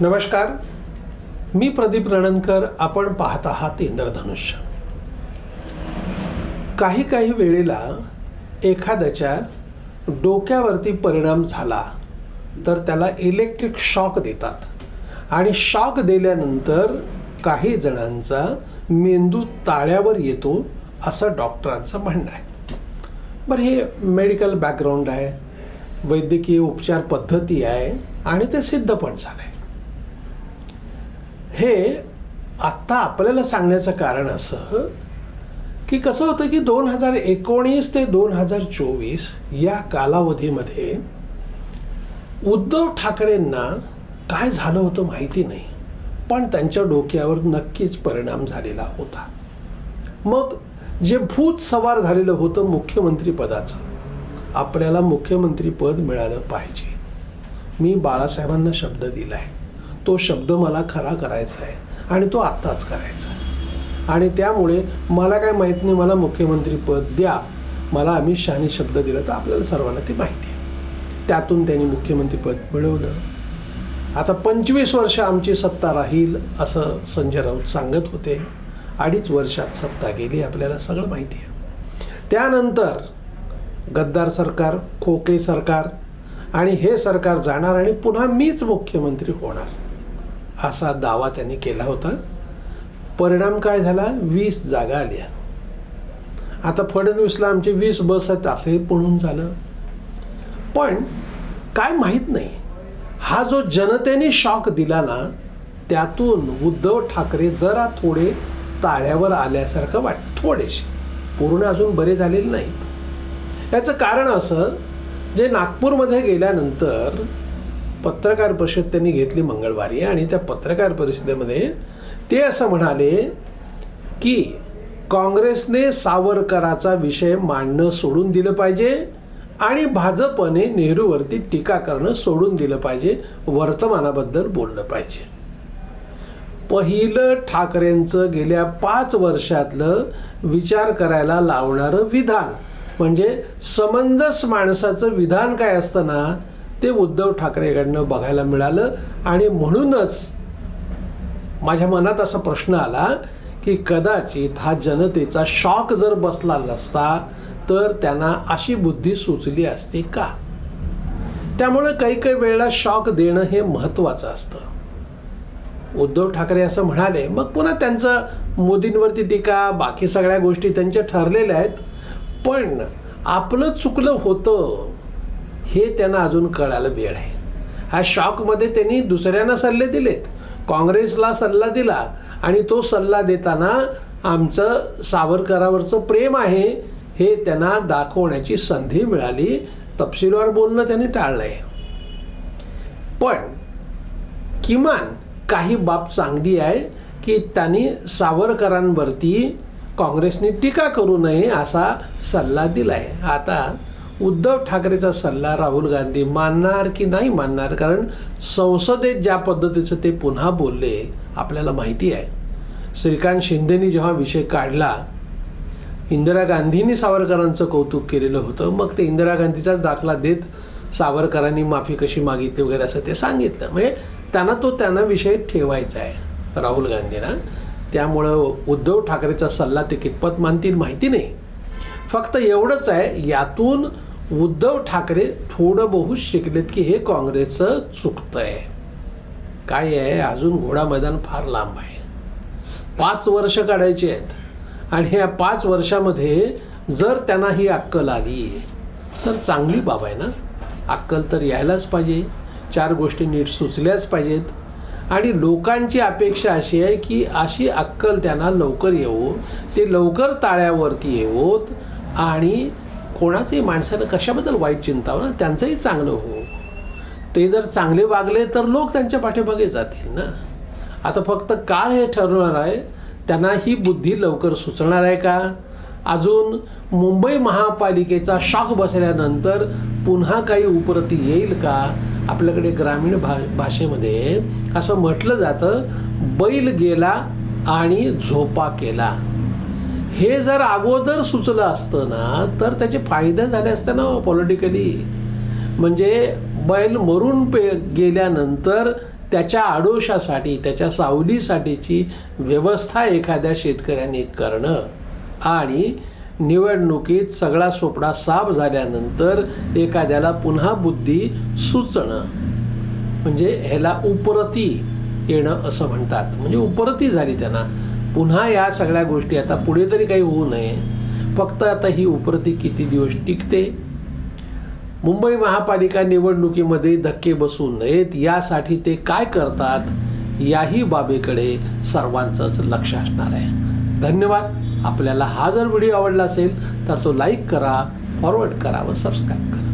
नमस्कार. मी प्रदीप रणनकर आपण पाहत आहात इंद्रधनुष्य. काही काही वेळेला एखाद्याच्या डोक्यावरती परिणाम झाला तर त्याला इलेक्ट्रिक शॉक देतात. आणि शॉक दिल्यानंतर काही जणांचा मेंदू ताळ्यावर येतो असं डॉक्टरांचं म्हणणं आहे. बरं हे मेडिकल बॅकग्राऊंड आहे वैद्यकीय उपचार पद्धती आहे आणि ते सिद्ध पण झालं आहे हे आत्ता आपल्याला सांगण्याचं कारण असं की कसं होतं की दोन हजार एकोणीस ते दोन हजार चोवीस या कालावधीमध्ये उद्धव ठाकरेंना काय झालं होतं माहिती नाही पण त्यांच्या डोक्यावर नक्कीच परिणाम झालेला होता. मग जे भूत सवार झालेलं होतं मुख्यमंत्रीपदाचं आपल्याला मुख्यमंत्रीपद मिळालं पाहिजे. मी बाळासाहेबांना शब्द दिला आहे तो शब्द मला खरा करायचा आहे आणि तो आत्ताच करायचा आहे. आणि त्यामुळे मला काय माहीत नाही मला मुख्यमंत्रीपद द्या. मला अमित शहाने शब्द दिला तर आपल्याला सर्वांना ती माहिती आहे. त्यातून त्यांनी मुख्यमंत्रीपद मिळवलं. आता पंचवीस वर्ष आमची सत्ता राहील असं संजय राऊत सांगत होते. अडीच वर्षात सत्ता गेली आपल्याला सगळं माहिती आहे. त्यानंतर गद्दार सरकार खोके सरकार आणि हे सरकार जाणार आणि पुन्हा मीच मुख्यमंत्री होणार. असा दावा त्यांनी केला होता. परिणाम काय झाला? वीस जागा आल्या. आता फडणवीसला आमचे वीस बस आहेत असंही पुणून झालं. पण काय माहीत नाही. हा जो जनतेने शॉक दिला ना त्यातून उद्धव ठाकरे जरा थोडे ताळ्यावर आल्यासारखं वाट थोडेसे. पूर्ण अजून बरे झालेले नाहीत. याचं कारण असं जे नागपूरमध्ये गेल्यानंतर पत्रकार परिषद त्यांनी घेतली मंगळवारी आणि त्या पत्रकार परिषदेमध्ये ते असं म्हणाले की काँग्रेसने सावरकराचा विषय मांडणं सोडून दिलं पाहिजे आणि भाजपने नेहरूवरती टीका करणं सोडून दिलं पाहिजे वर्तमानाबद्दल बोललं पाहिजे. पहिलं ठाकरेंचं गेल्या पाच वर्षातलं विचार करायला लावणारं विधान म्हणजे समंजस माणसाचं विधान काय असतं ना ते उद्धव ठाकरेकडनं बघायला मिळालं. आणि म्हणूनच माझ्या मनात असा प्रश्न आला की कदाचित हा जनतेचा शॉक जर बसला नसता तर त्यांना अशी बुद्धी सुचली असती का? त्यामुळे काही काही वेळेला शॉक देणं हे महत्त्वाचं असतं. उद्धव ठाकरे असं म्हणाले मग पुन्हा त्यांचं मोदींवरती टीका बाकी सगळ्या गोष्टी त्यांच्या ठरलेल्या आहेत. पण आपलं चुकलं होतं. हे त्यांना अजून कळायला वेळ आहे. ह्या शॉकमध्ये त्यांनी दुसऱ्यांना सल्ले दिलेत. काँग्रेसला सल्ला दिला आणि तो सल्ला देताना आमचं सावरकरावरचं प्रेम आहे हे त्यांना दाखवण्याची संधी मिळाली. तपशीलवार बोलणं त्यांनी टाळलं आहे पण किमान काही बाब चांगली आहे की त्यांनी सावरकरांवरती काँग्रेसने टीका करू नये असा सल्ला दिला आहे आता उद्धव ठाकरेचा सल्ला राहुल गांधी मानणार की नाही मानणार? कारण संसदेत ज्या पद्धतीचं ते पुन्हा बोलले आपल्याला माहिती आहे. श्रीकांत शिंदेनी जेव्हा विषय काढला इंदिरा गांधींनी सावरकरांचं कौतुक केलेलं होतं. मग ते इंदिरा गांधीचाच दाखला देत सावरकरांनी माफी कशी मागितली वगैरे असं ते सांगितलं. म्हणजे त्यांना तो त्यांना विषय ठेवायचा आहे राहुल गांधींना. त्यामुळं उद्धव ठाकरेचा सल्ला ते कितपत मानतील माहिती नाही. फक्त एवढंच आहे यातून उद्धव ठाकरे थोडं बहुत शिकलेत की हे काँग्रेसचं चुकतं आहे काय आहे? अजून घोडा मैदान फार लांब आहे. पाच वर्ष काढायची आहेत. आणि ह्या पाच वर्षामध्ये जर त्यांना ही अक्कल आली तर चांगली बाब आहे ना? अक्कल तर यायलाच पाहिजे. चार गोष्टी नीट सुचल्याच पाहिजेत. आणि लोकांची अपेक्षा अशी आहे की अशी अक्कल त्यांना लवकर येवो ते लवकर ताळ्यावरती येवोत आणि कोणाचंही माणसानं कशाबद्दल वाईट चिंतावं ना त्यांचंही चांगलं हो. ते जर चांगले वागले तर लोक त्यांच्या पाठीमागे जातील ना. आता फक्त काळ हे ठरवणार आहे त्यांना ही बुद्धी लवकर सुचणार आहे का? अजून मुंबई महापालिकेचा शॉक बसल्यानंतर पुन्हा काही उपरती येईल का? आपल्याकडे ग्रामीण भा भाषेमध्ये असं म्हटलं जातं बैल गेला आणि झोपा केला. हे जर अगोदर सुचलं असतं ना तर त्याचे फायदे झाले असते ना पॉलिटिकली म्हणजे बैल मरून पे गेल्यानंतर त्याच्या आडोशासाठी त्याच्या सावलीसाठीची व्यवस्था एखाद्या शेतकऱ्यांनी करणं आणि निवडणुकीत सगळा सोपडा साफ झाल्यानंतर एखाद्याला पुन्हा बुद्धी सुचणं. म्हणजे ह्याला उपरती येणं असं म्हणतात. म्हणजे उपरती झाली त्यांना. पुन्हा या सगळ्या गोष्टी आता पुढे तरी काही होऊ नये. फक्त आता ही उपरती किती दिवस टिकते? मुंबई महापालिका निवडणुकीमध्ये धक्के बसू नयेत. यासाठी ते काय करतात? याही बाबीकडे सर्वांचंच लक्ष असणार आहे. धन्यवाद. आपल्याला हा जर व्हिडिओ आवडला असेल तर तो लाईक करा फॉरवर्ड करा व सबस्क्राईब करा.